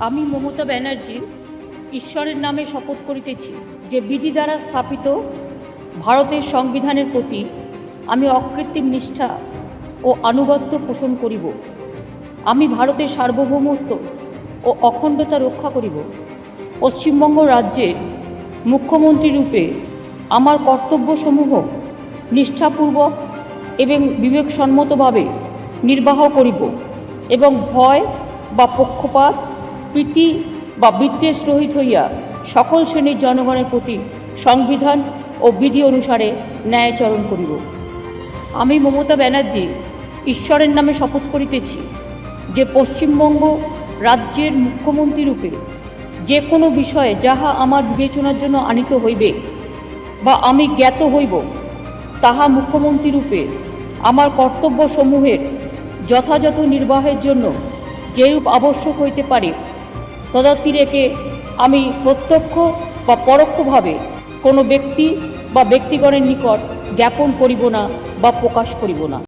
আমি মমতা ব্যানার্জি ঈশ্বরের নামে শপথ করিতেছি যে বিধি দ্বারা স্থাপিত ভারতের সংবিধানের প্রতি আমি অকৃত্রিম নিষ্ঠা ও আনুগত্য পোষণ করিব। আমি ভারতের সার্বভৌমত্ব ও অখণ্ডতা রক্ষা করিব। পশ্চিমবঙ্গ রাজ্যের মুখ্যমন্ত্রী রূপে আমার কর্তব্যসমূহ নিষ্ঠাপূর্বক এবং বিবেকসম্মতভাবে নির্বাহ করিব এবং ভয় বা পক্ষপাত প্রীতি বা বিদ্বেষ রহিত হইয়া সকল শ্রেণির জনগণের প্রতি সংবিধান ও বিধি অনুসারে ন্যায়চরণ করিব। আমি মমতা ব্যানার্জি ঈশ্বরের নামে শপথ করিতেছি যে পশ্চিমবঙ্গ রাজ্যের মুখ্যমন্ত্রী রূপে যে কোনো বিষয়ে যাহা আমার বিবেচনার জন্য আনিত হইবে বা আমি জ্ঞাত হইব, তাহা মুখ্যমন্ত্রী রূপে আমার কর্তব্যসমূহের যথাযথ নির্বাহের জন্য যেরূপ আবশ্যক হইতে পারে তদাত্তি রেখে আমি প্রত্যক্ষ বা পরোক্ষভাবে কোনো ব্যক্তি বা ব্যক্তিগণের নিকট জ্ঞাপন করিব না বা প্রকাশ করিব না।